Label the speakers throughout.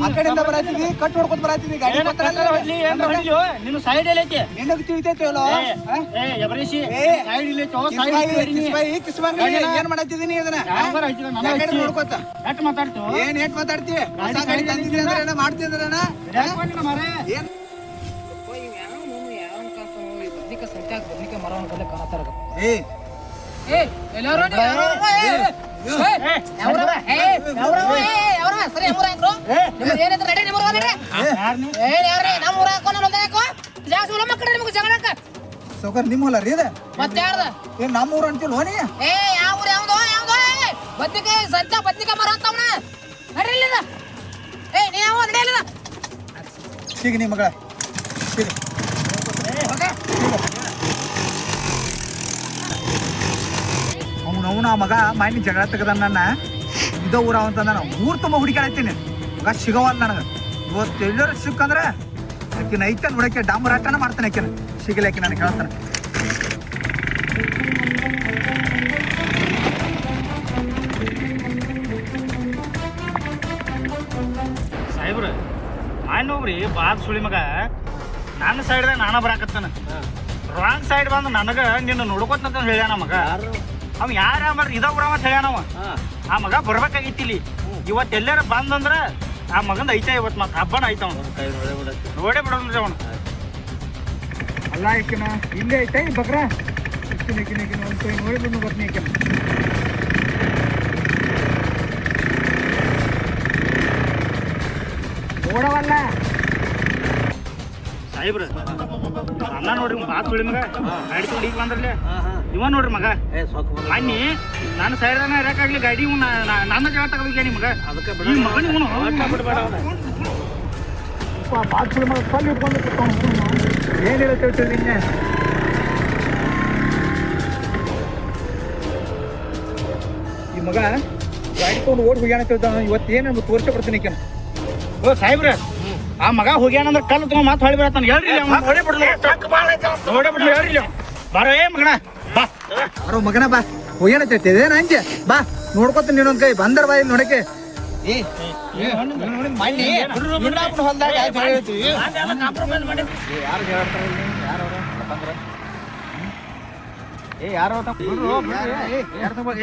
Speaker 1: ಆ ಕಡೆಯಿಂದ ಬರಾತಿದ್ವಿ ಕಟ್ ಗಾಡಿ
Speaker 2: ಹೊಡ್ಲಿ, ಓ? ನಿನ್ನ ಸೈಡ್ ಎಲ್ಲೈತಿ
Speaker 1: ನಿನಗ್ ತಿಳಿತೈತೇಲೋ
Speaker 2: ಏ, ಏ, ಎಬರೀಶಿ,
Speaker 1: ಏ.
Speaker 2: ಸೈಡ್ ಇಲ್ಲೈತಿ, ಓ, ಸೈಡ್
Speaker 1: ಕಿಸ್ಬಾಯಿ ಏನ್ ಮಾಡತ್ತಿದೀನಿ ಅದನ್ನ. ನೋಡ್ಕೊತ?
Speaker 2: ಮಾತಾಡ್ತೀವೋ?
Speaker 1: ಏನ್ ಏಟ್ ಮಾತಾಡ್ತಿ? ಹೊಸ
Speaker 2: ಗಾಡಿ
Speaker 1: ಏ
Speaker 2: ಏ, ಎಲ್ಲರೂ?
Speaker 1: ಸೌಕರ್ ನಿಮ್ ಹೊಲ ರೀ ಅದ
Speaker 3: ಮತ್ತಾರ್ದ
Speaker 1: ಏನ್ ನಮ್ಮ ಊರ್ ಅಂತೀವಿ ಹೋನಿ
Speaker 3: ಏ ಯಾವ ಊರ್ ಯಾವ್ದೋ ಯಾವ್ದೋ? ಏ ಬದ್ನಿಕಾಯಿ ಸಂತ ಬದ್ನಿಕಾಯಿ ಮರ ಅಂತವನ ನಡ್ರಿ ಇಲ್ಲಿದ. ಏ ನೀ ಯಾವ ನಡೆಯಲಿದ
Speaker 1: ಸಿಗ ಮಗಳ. ಸಿಗ. ಅವ್ನ ಮಗ ಮಾನಿ ಜಗಳ ತೆಗದ ನನ್ನ ಇದ ಊರ ಅಂತಂದ ಊರ್ ತುಂಬ ಹುಡುಕಾಡತ್ತೀನಿ ಮಗ ಸಿಗವಲ್ಲ ನನಗೆ. ಇವತ್ತು ಎಲ್ಲರೂ ಸಿಕ್ಕಂದ್ರೆ ಆಕಿನ ಐತೆ ನೋಡಕ್ಕೆ ಡಾಮರಾಟನ ಮಾಡ್ತಾನೆ ಆಕಿನ. ಸಿಗಲಿ ನಾನು ನನಗೆ ಹೇಳ್ತಾನೆ.
Speaker 2: ಸಾಹೇಬ್ರ ಮಾನ್ಯ ಒಬ್ರಿ ಬಾದ್ ಸುಳಿ ಮಗ. ನನ್ನ ಸೈಡ್ದಾಗ ನಾನ ಬರಾಕತ್ತಾನ. ರಾಂಗ್ ಸೈಡ್ ಬಂದು ನನಗ ನಿನ್ನ ನೋಡ್ಕೊತಂತ ಹೇಳ್ಯಾನ ಮಗ. ಅವ ಯಾರ ಮಾಡ್ರಿ ಇದ ಹೇಳ್ಯಾನ ಅವ. ಆ ಮಗ ಬರ್ಬೇಕಾಗಿತ್ತು ಇಲ್ಲಿ ಇವತ್ತು ಎಲ್ಲಾರ ಬಂದಂದ್ರ ಆ ಮಗಂದ ಐತೆ ಇವತ್ತು ಮತ್ತೆ ಹಬ್ಬನ ಐತ ಅವನು. ನೋಡೇ ಬಿಡೋನ್ರಿ ಅವನು.
Speaker 1: ಅಲ್ಲ ಐಕಿನ ಹಿಂಗೆ ಐತೆ ಈ ಬಕ್ರ ಇಕ್ಕಿನ ಇಕ್ಕಿನ ಇಕ್ಕಿನ ಒಂದು ಕೈ ನೋಡಿ ಬಂದು ಬರ್ತೀನಿ ಇಕ್ಕಿನ ನೋಡವಲ್ಲ.
Speaker 2: ಸಾಹೇಬ್ರ. ಅಲ್ಲ ನೋಡ್ರಿ ಬಾತ್ ಬಿಡಿ ಮಗ ಗಾಡಿ ಈಗ ಬಂದ್ರಲ್ಲೇ? ಇವ ನೋಡ್ರಿ ಮಗ. ಮನ್ನಿ ನನ್ನ ಸೈಡ್ದಾನ ಇರಕ್ಕಾಗ್ಲಿ ಗಾಡಿ ಇವ್ನ ನನ್ನ ಜಾಗ ತಗೋಬೇಕ ನಿಮಗ. ಈ ಮಗನ ಇವನು
Speaker 1: ಬಾತ್ರೂಮ್ ಕಲ್ಲು ಏನು ಹೇಳ್ತೇವೆ ನಿನ್ನೆ? ಈ ಮಗ ಗಾಡಿ ತಗೊಂಡು ಓಡಿ ಹೋಗ್ಯಾನ ಕೇಳ್ತಾನ ಇವತ್ತು ಏನು ತೋರ್ಸೇ ಬರ್ತೀನಿ ಆಕಿನ
Speaker 2: ಓ ಸಾಹೇಬ್ರ ಆ ಮಗ ಹೋಗ್ಯಾನಂದ್ರೆ ಕಲ್ಲು ತಗೊಂಡ್ ಮಾತು ಹೊಳಿ ಬರತ್ತಾನ. ಹೇಳ್ರಿ. ನೋಡೇ ಬಿಡ್ಲಿ. ಹೇಳ್ರಿ. ಬಾರೋ ಏ ಮಗನ.
Speaker 1: ಅರೋ ಮಗನ ಬಾ. ಹೋಗ್ಯಾನ ಇದೇನ ಅಂಜೆ ಬಾ. ನೋಡ್ಕೊತ ನೀನೊಂದ್ ಕೈ. ಬಂದರ್ ಬಾ ಇಲ್ಲಿ ನೋಡಕ್ಕೆ ಯಾರು ಹೇಳ್ತಾರ ಯಾರು ಏ ಯಾರು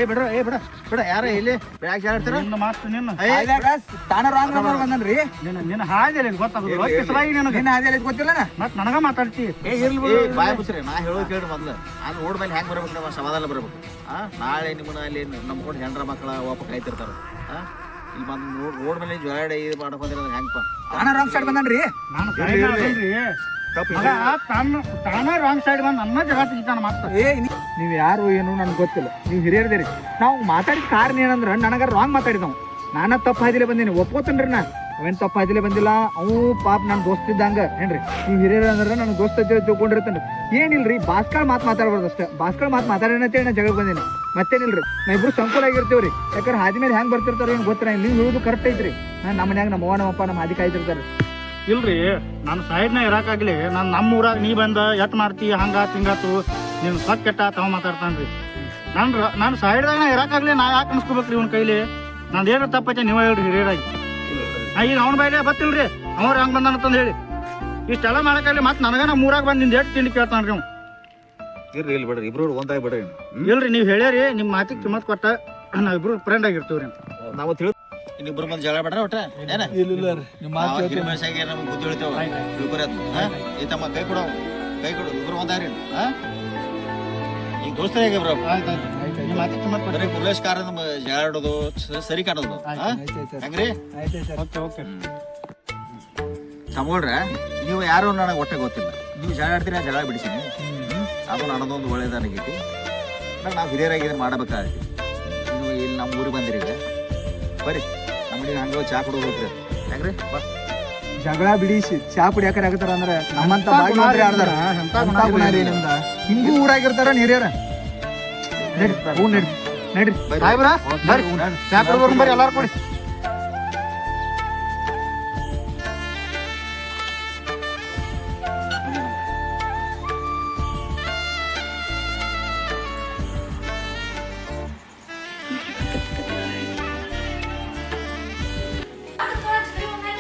Speaker 1: ಏ ಬಿಡ್ರ ಏ ಬಿಡ ಬಿಡ ಯಾರ ಇಲ್ಲಿ? ಬ್ಯಾಗ್ ಹೇಳ್ತಾರ
Speaker 2: ನಿನ್ನ ಮಾತು ನಿನ್ನ.
Speaker 1: ತಾನ ರಾಂಗ್ ನಂಬರ್ ಬಂದನ್ರಿ.
Speaker 2: ನಿನ್ನ ನಿನ್ನ ಹಾದಿಲ್ಲ ಗೊತ್ತಾಗುದು ಕಿಸವಾಗಿ ನಿನಗೆ.
Speaker 1: ನಿನ್ನ ಅದೇ ಗೊತ್ತಿಲ್ಲ
Speaker 2: ಮತ್ ನನಗ ಮಾತಾಡ್ತಿ.
Speaker 1: ಏ ಇರ್ಲಿ
Speaker 4: ಏ ಬಾಯ್ ಮುಚ್ಚ್ರಿ ನಾ ಹೇಳೋದು ಕೇಳ್ರಿ ಮೊದ್ಲು. ನಾನು ರೋಡ್ ಮೇಲೆ ಹೆಂಗ್ ಬರ್ಬೇಕು ನಮ್ಮ ಸಮಾಧಾನ ಬರ್ಬೇಕು. ಆ ನಾಳೆ ನಿಮ್ಮನ್ನ ಅಲ್ಲಿ ನಂಬ್ಕೊಂಡು ಹೆಂಡ್ರ ಮಕ್ಕಳ ವಾಪ ಕಾಯ್ತಿರ್ತಾರ ಆ ಇಲ್ಲಿ ಬಂದು ನೋಡ್ ರೋಡ್ ಮೇಲೆ ಜ್ವರ ಇದು ಮಾಡ್ಕೊಂಡ್ರೆ ಹೆಂಗಪ್ಪ
Speaker 1: ತಾನ ರಾಂಗ್ ಸೈಡ್ ಬಂದನ್ರಿ.
Speaker 2: ನಾನು ಮಗ ತಾನ ತಾನ ರಾಂಗ್ ಸೈಡ್ ಬಂದು ನನ್ನ ಜಗ ತೆಗಿತಾನ ಮತ್ತ
Speaker 1: ಏ ನೀವು ಯಾರು ಏನು ನನ್ಗೆ ಗೊತ್ತಿಲ್ಲ. ನೀವು ಹಿರಿಯರ್ದಿರಿ ನಾವು ಮಾತಾಡಿದ ಕಾರಣ ಏನಂದ್ರೆ ನನಗ ರಾಂಗ್ ಮಾತಾಡಿದವು ನಾನ ತಪ್ಪು ಹಾದಿಲೆ ಬಂದೀನಿ. ಒಪ್ಕೋತನ್ರಿ ನಾ ಅವೇನ್ ತಪ್ಪು ಹಾದಿಲೆ ಬಂದಿಲ್ಲ. ಅವು ಪಾಪ ನನ್ನ ದೋಸ್ತ ಇದ್ದಂಗ. ಏನ್ರಿ? ನೀವು ಹಿರಿಯರ್ ಅಂದ್ರೆ ನನ್ನ ದೋಸ್ತ ತಿಳ್ಕೊಂಡಿರ್ತಾನೆ. ಏನಿಲ್ರಿ? ಭಾಸ್ಕರ್ ಮಾತು ಮಾತಾಡ್ಬಾರ್ದು ಅಷ್ಟೇ. ಭಾಸ್ಕರ್ ಮಾತು ಮಾತಾಡೋಣ ನಾನು ನಾ ಜಗಳ ಬಂದೀನಿ. ಮತ್ತೇನಿಲ್ರಿ? ನಾ ಇಬ್ರು ಸಂಕೂಲ ಆಗಿರ್ತೀವ್ರಿ. ಯಾಕಂದ್ರೆ ಹಾದಿ ಮೇಲೆ ಹೆಂಗ್ ಬರ್ತಿರ್ತಾರ ಏನು ಗೊತ್ತಿರ ನೀವು ಹೇಳುದು ಕರೆಕ್ಟ್ ಐತ್ರಿ. ನಮ್ಮ ಮನ್ಯಾಗ ನಮ್ಮ ಅವ್ವ ನಮ್ಮಪ್ಪ ನಮ್ಮ ಹಾದಿ ಕಾಯ್ತಿರ್ತಾರೆ.
Speaker 2: ಇಲ್ರಿ ನಾನು ಸೈಡ್ನ ಇರಾಕಾಗ್ಲಿ ನಾನು ನಮ್ಮ ಊರಾಗ ನೀ ಬಂದ ಎಟ್ ಮಾಡ್ತಿ ಹಂಗ ತಿಂಗಾತು ನೀನು ಸತ್ ಕೆಟ್ಟ ತಾವ ಮಾತಾಡ್ತಾನ್ರಿ. ನಾನು ನಾನು ಸೈಡ್ದಾಗ ನಾ ಇರಾಕಾಗ್ಲಿ ನಾ ಯಾಕೆ ಅನ್ಸ್ಕೋಬೇಕ್ರಿ ಇವನ್ ಕೈಲಿ? ನಂದು ಏನು ತಪ್ಪೈತೆ ನೀವೇ ಹೇಳ್ರಿ ಹಿರಿಯರಾಗಿ. ಈಗ ಅವ್ನ ಬೈಲೆ ಬತ್ತಿಲ್ರಿ ಅವ್ರು ಹಂಗೆ ಬಂದಾನ ಅಂತಂದು ಹೇಳಿ. ಇಷ್ಟೆಲ್ಲ ಮಾಡಕಾಗ್ಲಿ ಮತ್ತೆ ನನಗ ನಮ್ಮ ಊರಾಗ ಬಂದು ನಿಂದು ಎಷ್ಟು ತಿಂಡಿ ಕೇಳ್ತಾನ್ರಿ ಅವ್ನು
Speaker 4: ಇರ್ರಿ ಇಲ್ಲಿ ಬಿಡ್ರಿ ಇಬ್ರು ಒಂದಾಗಿ ಬಿಡ್ರಿ.
Speaker 2: ಇಲ್ರಿ ನೀವು ಹೇಳ್ಯಾರಿ ನಿಮ್ಮ ಮಾತಿಗೆ ಕಿಮ್ಮತ್ ಕೊಟ್ಟ ನಾವಿಬ್ರು ಫ್ರೆಂಡ್ ಆಗಿರ್ತೀವ್ರಿ
Speaker 4: ನಾವು ತಿಳಿ ಇನ್ನಿಬ್ರು ಬಂದು ಜಗಳ ಬಿಡ್ರ ಒಟ್ಟ ಏನ?
Speaker 1: ಇಲ್ಲ ನಿಮ್ಮ
Speaker 4: ಮನುಷ್ಯಾಗ ನಮ್ಗೆ ಬುದ್ಧಿ ಹೇಳ್ತೇವ ತಿಳ್ಕೊರಿ ಈ ತಮ್ಮ ಕೈ ಕೊಡು. ಕೈ ಕೊಡು. ಇಬ್ರು ಒಂದಾರಿ ಆ ಈಗ ಹೇಗೆ ಬ್ರೋ
Speaker 2: ನಿಮ್ಮ
Speaker 4: ಬರೀ ಕುರ್ಲೇಶ್ ಕಾರ ಜಗಳ ಆಡೋದು ಸರಿ ಕಾಣೋದು? ಹೆಂಗ್ರಿ?
Speaker 2: Okay okay.
Speaker 4: ಸಮೋಳ್ರ ನೀವು ಯಾರು ನನಗೆ ಒಟ್ಟೆ ಗೊತ್ತಿಲ್ಲ. ನೀವು ಜಗಳ ಆಡ್ತೀರಾ ಜಗಳ ಬಿಡಿಸೀನಿ ಅದು ನನ್ನದೊಂದು ಒಳ್ಳೇದಾಗಿತ್ತು ನಾವು ಹಿರಿಯರಾಗಿ ಮಾಡಬೇಕಾಗಿತ್ತು. ಮಾಡಬೇಕಾಗೈತಿ ನೀವು ಇಲ್ಲಿ ನಮ್ಮ ಊರಿಗೆ ಬಂದಿರಿ ಈಗ. ಬರ್ರಿ ಹಂಗ ಚಾ ಕುಡೋದು ಹೋಗ್ರಿ ಹೆಂಗ್ರಿ? ಬಾ.
Speaker 1: ಜಗಳ ಬಿಡಿಸಿ ಚಾ ಆಗತ್ತಾರ ಅಂದ್ರ ನಮ್ಮಂತ ನಿಮ್ದ? ಹಿಂಗೂ ಊರಾಗಿರ್ತಾರ ನೀರ್ಯಾರ ನಡ್ರಿ ಹ್ಞೂ ನಡ್ರಿ ನಡ್ರಿ. ಸಾಹೇಬ್ರ ಚಾ ಕುಡ್ಬೇಕು ಬರ್ರಿ ಎಲ್ಲಾರು ಕೊಡಿ.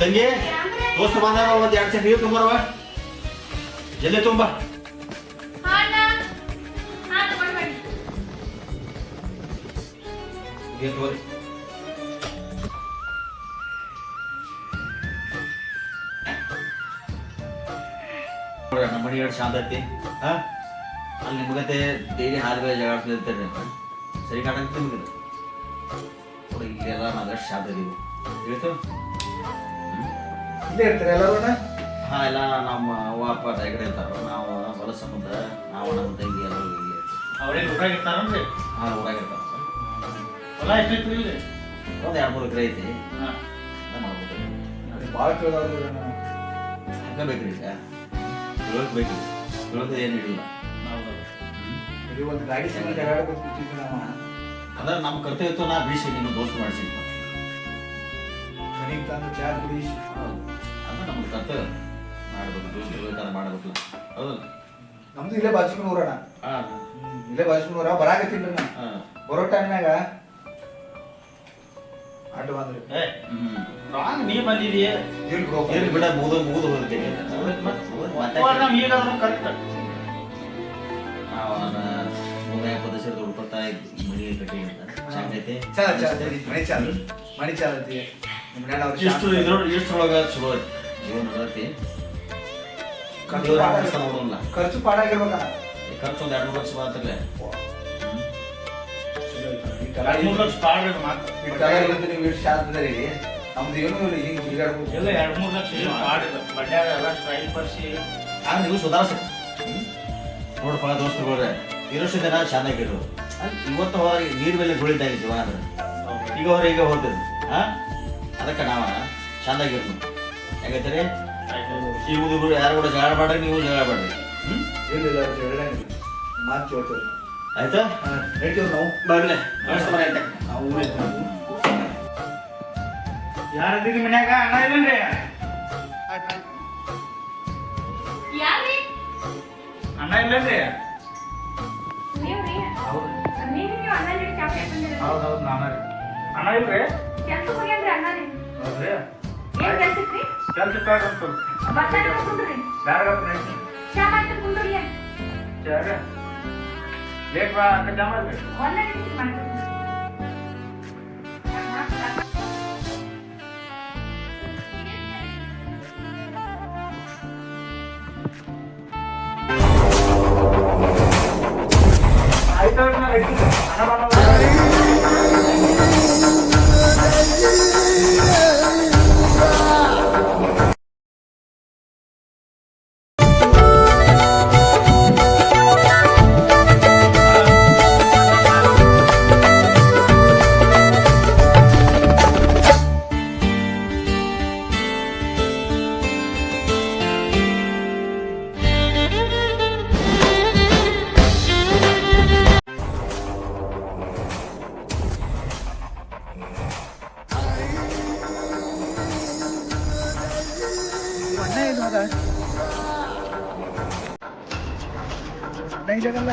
Speaker 4: ತಂಗಿ ದೋಸ್ತ ಬಂದಾಗ ಒಂದು ಎರಡು ಸೆಟ್ ನೀರು ತುಂಬರವ ಜಲ್ದಿ ತುಂಬ ನೀರು ತಗೋರಿ ನೋಡ್ರಿ, ನಮ್ಮ ಮನೆ ಎರಡು ಶಾಂತ ಐತಿ. ಹಾ? ಅಲ್ಲಿ ನಿಮಗತ್ತೆ ಡೈಲಿ ಹಾಲು ಬೇರೆ ಜಗಳ ಇರ್ತಾರೆ ಸರಿ ಕಾಣಂತ ನಿಮಗೆ. ನೋಡಿ ಇಲ್ಲೆಲ್ಲ ನಾವೆಷ್ಟು ಶಾಂತ ಇದೀವಿ. ಹೇಳ್ತು
Speaker 1: ಇಲ್ಲೇ ಇರ್ತಾರೆ ಎಲ್ಲರೂ
Speaker 4: ಹಾ ಎಲ್ಲ ನಮ್ಮ ಅವ್ವ ಅಪ್ಪ ಕಡೆ ಇರ್ತಾರ. ನಾವು ಹೊಲ ಸಂಬಂಧ ನಾವು ನಮ್ಮ ತಂಗಿ ಎಲ್ಲರೂ ಇಲ್ಲಿ
Speaker 2: ಅವರೇ ಊರಾಗ ಇರ್ತಾರನ್ರಿ
Speaker 4: ಹಾ ಊರಾಗ ಇರ್ತಾರ
Speaker 2: ಹೊಲ ಎಷ್ಟೈತ್ರಿ ಇಲ್ಲಿ?
Speaker 4: ಒಂದು ಎರಡು ಮೂರು ಎಕರೆ ಐತಿ.
Speaker 1: ಭಾಳ ಕೇಳೋದ್ರಿ ನಾನು
Speaker 4: ಹಂಗ ಬೇಕ್ರಿ ಈಗ? ತಿಳೋಕ್ ಬೇಕ್ರಿ. ಕೇಳೋದು ಏನು ಹಿಡಿಲ್ಲ.
Speaker 1: ಒಂದು ಗಾಡಿ ಸಂಗ
Speaker 4: ಅದ ನಮ್ಮ ಕರ್ತವ್ಯ ಇತ್ತು ನಾ ಬೀಸಿ ನಿಮ್ಮ ದೋಸ್ತ ಮಾಡಿಸಿ.
Speaker 1: ಮನೆಗೆ ತಂದು ಚಾ ಕುಡಿ.
Speaker 4: ಅದು ನಮ್ಮ ಕರ್ತವ್ಯ. ಮಾಡಬೇಕು ದೋಸ್ತ ಬೇಕಾದ್ರೆ ಮಾಡಬೇಕಲ್ಲ. ಹೌದಲ್ಲ?
Speaker 1: ನಮ್ದು ಇಲ್ಲೇ ಬಾಜುಕನ್ ಊರಣ ಇಲ್ಲೇ ಬಾಜುಕನ್ ಊರ. ಬರಾಕತ್ತೀನಿ ಬರೋ ಟೈಮ್ನಾಗ ಅಡ್ಡ ಬಂದ್ರಿ.
Speaker 2: ರಾಂಗ್ ನೀ ಬಂದಿದೀಯ.
Speaker 1: ಇಲ್ಲಿ ಬಿಡು
Speaker 4: ಮುಗಿದು ಮೂದ ಹೋಗ್ತೀನಿ
Speaker 2: ಮತ್ತೆ ಈಗಾದ್ರೂ ಕರೆಕ್ಟ್
Speaker 4: ಕಟ್ಟಿ ಅಂತ. ಚೆನ್ನಾಗೈತೆ.
Speaker 1: ಚಲ ಚಲ ಮನೆ ಚಾಲ
Speaker 4: ಇಷ್ಟು ಇದ್ರ ಇಷ್ಟರೊಳಗ ಚಲೋ ಐತಿ? ಜೀವನ ಐತಿ?
Speaker 1: ಖರ್ಚು
Speaker 4: ನೋಡಲ್ಲ
Speaker 1: ಪಾಡಾಗಿರ್ಬೇಕಣ್ಣ
Speaker 4: ಈ ಖರ್ಚು ಒಂದು ಎರಡು ಮೂರು ಲಕ್ಷ
Speaker 2: ಎರಡು ಮೂರು ಲಕ್ಷ ಪಾಡ್ರಿ ಮಾತು
Speaker 1: ಇವತ್ತು ನೀವು ನಮ್ದು ಏನು ಹಿಂಗೆ
Speaker 2: ಎಲ್ಲ ಎರಡು ಮೂರು ಲಕ್ಷ ಏನು ಪಾಡಿಲ್ಲ ಬಡ್ಡ್ಯಾಗ ಎಲ್ಲ ಸ್ಟೈಲ್ ಬರ್ಸಿ
Speaker 4: ಆಗ ನೀವು ಸುಧಾರಿಸ. ನೋಡಪ್ಪ ದೋಸ್ತರುಗಳೇ ಇರೋಷ್ಟು ಜನ ಚೆನ್ನಾಗಿರು ಇವತ್ತು ಹೊರಗೆ ನೀರ್ ಮೇಲೆ ಜೀವನ ಅಂದ್ರೆ. ಈಗ ಅವ್ರ ಈಗ ಹೋಗ್ತದೆ ಹಾ? ಅದಕ್ಕೆ ನಾವ ಚಂದಾಗಿರ್ನು ಹೆಂಗೈತರಿ ಈ ಹುಡುಗರು ಯಾರು ಕೂಡ ಜಗಳ ಮಾಡ್ರಿ ನೀವು ಜಗಳ ಮಾಡ್ರಿ ಹ್ಮ್?
Speaker 1: ಇಲ್ಲ ಇಲ್ಲ ಅವ್ರು ಹೇಳಂಗಿಲ್ಲ ಮಾತು ಕೇಳ್ತೇವೆ.
Speaker 4: ಆಯ್ತಾ?
Speaker 1: ಹಾಂ ಹೇಳ್ತೀವಿ ನಾವು.
Speaker 4: ಬರ್ಲೆ ನಮಸ್ಕಾರ ಆಯ್ತಾ?
Speaker 1: ನಾವು
Speaker 2: ಯಾರದಿರಿ ಮನ್ಯಾಗ? ಅಣ್ಣ ಇಲ್ಲನ್ರಿ?
Speaker 5: ಯಾರ್ರಿ?
Speaker 2: ಅಣ್ಣ ಇಲ್ಲನ್ರಿ?
Speaker 5: ನೀವ್ರಿ?
Speaker 2: ಹೌದು
Speaker 5: ನೀವ್ ನೀವು ಅಣ್ಣ ಜೊತೆ ಚಾ ಕುಡ್ಕೊಂಡ್ರಿ
Speaker 2: ಹೌದು ಹೌದು ನಾನ ರೀ. ಅಣ್ಣ ಇಲ್ರಿ?
Speaker 5: ಕೆಲ್ಸಕ್ಕೆ ಹೋಗ್ಯಾನ್ರಿ ಅಣ್ಣ ರೀ.
Speaker 2: ಹೌದ್ರಿ
Speaker 5: ಏನ್ ಕೆಲ್ಸಕ್ರಿ
Speaker 2: ಕೆಲ್ಸ ಇಟ್ಟಾಗಂತ
Speaker 5: ಬರ್ತಾನೆ ಕುಂದ್ರಿ
Speaker 2: ಬ್ಯಾಡ
Speaker 5: ಚಾ ಮಾಡ್ತೀನಿ ಕುಂದ್ರಿ
Speaker 2: ಸರಿ ಲೇಟ್ ಬಾ ಅಂತ ಜಾಮಲ್
Speaker 5: ಒಂದೇ ನಿಮಿಷ ಮಾಡ್ತೀನಿ
Speaker 2: ಆಯ್ತು ಅಣ್ಣ ಬಂದ
Speaker 1: ಅಣ್ಣ ಇದಾಗಲ್ಲ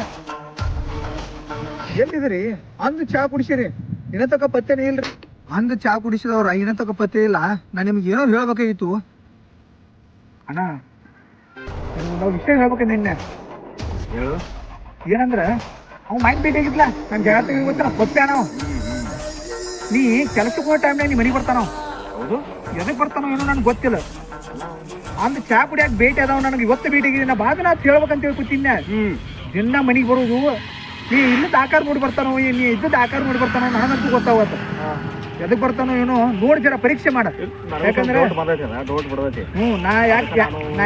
Speaker 1: ಎಲ್ಲಿದ್ರಿ ಅಂದು ಚಾ ಕುಡಿಸಿರಿ. ಇನ್ನ ತಕ ಪತ್ತೆನೇ ಇಲ್ರಿ. ಅಂದು ಚಾ ಕುಡಿಸಿದವ್ರ ಇನ್ನ ತಕ ಪತ್ತೆ ಇಲ್ಲ. ನಾನು ನಿಮ್ಗೆ ಏನೋ ಹೇಳ್ಬೇಕಾಗಿತ್ತು. ಅಣ್ಣ ನಾವು ವಿಷಯ ಹೇಳ್ಬೇಕು ನಿನ್ನೆ.
Speaker 4: ಹೇಳು.
Speaker 1: ಏನಂದ್ರೆ ಅವ್ ಮೈಕ್ ಬೇಕಾಗಿತ್ತಲ್ಲ ನನ್ ಜಗತ್ತಿಗೆ ಗೊತ್ತಾ ಪತ್ತೆ ಅಣ್ಣ ನೀ ಕೆಲಸಕ್ಕೆ ಹೋಗೋ ಟೈಮ್ನಾಗ ನೀ ಮನೆಗೆ ಬರ್ತಾನೋ?
Speaker 4: ಹೌದು.
Speaker 1: ಎದಕ್ ಬರ್ತಾನೋ ಏನೋ ನನ್ಗೆ ಗೊತ್ತಿಲ್ಲ. ಅಂದ್ ಚಾ ಕುಡಿಯಾಕ ಭೇಟಿ ಅದಾವ ನನಗೆ. ಇವತ್ತು ಭೇಟಿ ಆಗಿದೆ ನಾ ಬಾದ ನಾ ಕೇಳ್ಬೇಕಂತ ಹೇಳಿ ಕೂತಿದ್ನ
Speaker 4: ಹ್ಮ್.
Speaker 1: ದಿನ ಮನೆಗೆ ಬರೋದು. ನೀ ಇಲ್ಲದ ಆಕಾರ ನೋಡಿ ಬರ್ತಾನೋ ನೀ ಇದ್ದದ ಆಕಾರ ನೋಡಿ ಬರ್ತಾನೋ ನನಗಂತೂ ಗೊತ್ತಾಗತ್ತ ಎದಕ್ ಬರ್ತಾನೋ ಏನೋ ನೋಡಿ ಜರ ಪರೀಕ್ಷೆ ಮಾಡ. ಯಾಕಂದ್ರೆ ಹ್ಞೂ ನಾ ಯಾಕೆ ನಾ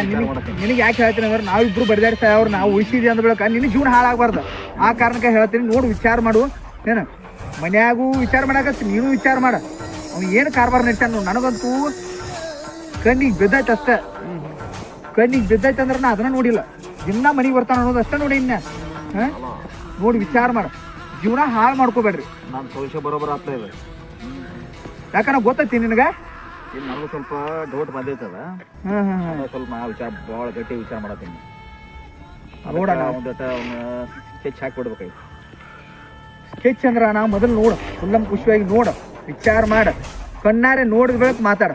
Speaker 1: ನಿನಗೆ ಯಾಕೆ ಹೇಳ್ತೀನಿ ಅಂದ್ರೆ ನಾವಿಬ್ರು ಬಡಿದಾಡ್ಸ ಅವ್ರು ನಾವು ಉಳಿಸಿದ್ವಿ ಅಂದ ಬೆಳಕ ನಿನ್ನ ಜೀವನ ಹಾಳಾಗಬಾರ್ದು. ಆ ಕಾರಣಕ್ಕೆ ಹೇಳ್ತೀನಿ. ನೋಡಿ ವಿಚಾರ ಮಾಡು. ಏನು? ಮನ್ಯಾಗೂ ವಿಚಾರ ಮಾಡಾಕತ್ತಿ ನೀನು ವಿಚಾರ ಮಾಡ. ಅವ್ನು ಏನು ಕಾರ್ಬಾರ್ ನಡ್ಸ್ಯಾನ ನನಗಂತೂ ಕಣ್ಣಿಗೆ ಬಿದ್ದೈತೆ ಅಷ್ಟೇ. ಕಣ್ಣಿಗೆ ಬಿದ್ದೈತೆ ಅಂದ್ರೆ ನಾ ಅದನ್ನ ನೋಡಿಲ್ಲ. ಇನ್ನ ಮನೆಗೆ ಬರ್ತಾನ ಅನ್ನೋದು ಅಷ್ಟೇ ನೋಡಿ ಇನ್ನ. ಹಾಂ? ನೋಡಿ ವಿಚಾರ ಮಾಡ. ಜೀವನ ಹಾಳು ಮಾಡ್ಕೋಬೇಡ್ರಿ.
Speaker 4: ನಾನು ಸೋಲ್ಸ ಬರೋಬರ ಆಗ್ತಾ ಇದೆ.
Speaker 1: ಯಾಕಂದ್ರೆ ಗೊತ್ತೈತಿ ನಿನಗೆ?
Speaker 4: ಇಲ್ಲಿ ನನಗೂ ಸ್ವಲ್ಪ ಡೌಟ್ ಬಂದೈತದ ಸ್ವಲ್ಪ ವಿಚಾರ ಭಾಳ ಗಟ್ಟಿ ವಿಚಾರ ಮಾಡತ್ತೀನಿ.
Speaker 1: ನೋಡಣ.
Speaker 4: ಒಂದಟ ಸ್ಕೆಚ್ ಹಾಕ್ಬಿಡ್ಬೇಕಾಯ್ತು
Speaker 1: ಸ್ಕೆಚ್ ಅಂದ್ರ ನಾ ಮೊದಲು ನೋಡು. ಫುಲ್ಲಂ ಖುಷಿಯಾಗಿ ನೋಡು. ವಿಚಾರ ಮಾಡ. ಕಣ್ಣಾರೆ ನೋಡಿದ ಬೆಳಕ್ ಮಾತಾಡ.